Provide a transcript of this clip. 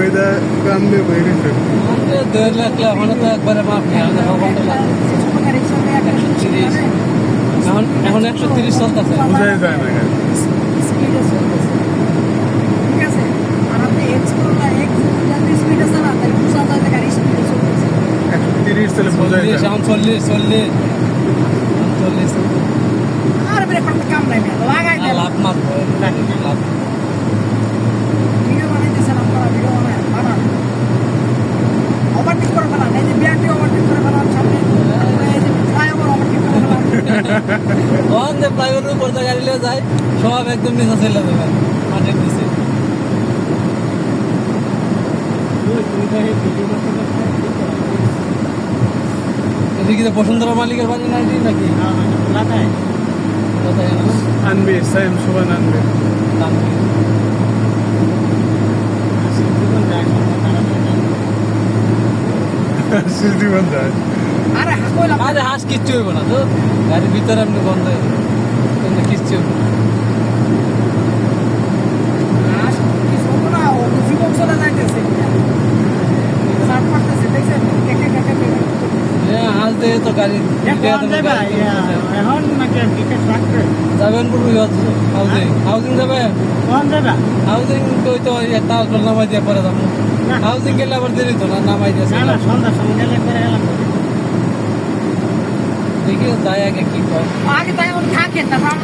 এটা কান্দে বেরিয়েছে দেড় লাখ এখন তো একবারে মাফ নেই আমাদের ভবনটা লাগবে এখন এখন একশো তিরিশ চলতেছে বোঝাই যায় না একশো তিরিশ বোঝাই চল্লিশ যায়। এখন চল্লিশ চল্লিশ চল্লিশ। আর বেরে কাম নাই লাগাই ওভারটেক করে ফেলান এই যে বিআরটি ওভারটেক করে ফেলান সামনে এই যে ফ্লাইওভার ওভারটেক করে ফেলান তখন যে ফ্লাইওভারের উপর দিয়ে গাড়ি লিয়ে যায় সব একদম নিচে চলে যাবে মাটির নিচে। এদিকে যে বসুন্ধরা মালিকের বাড়ি নাকি? নাকি? আনবি সাইম সুবান আনবি সিটি বন্ধ আরে কইলাম আরে হাঁস কিচ্ছু হইব না তো গাড়ির ভিতরে আপনি বন্ধ যাবে। কিন্তু কিচ্ছু হইব গাড়ি হাউজিং যাবে হাউজিং তো ওই তো একটা আসবার দিয়ে পরে যাব হাউজিং গেলে আবার দেরি তো না নামাই দিয়ে দেখি যাই আগে কি কয়। আগে তাই ওর থাকেন তারপর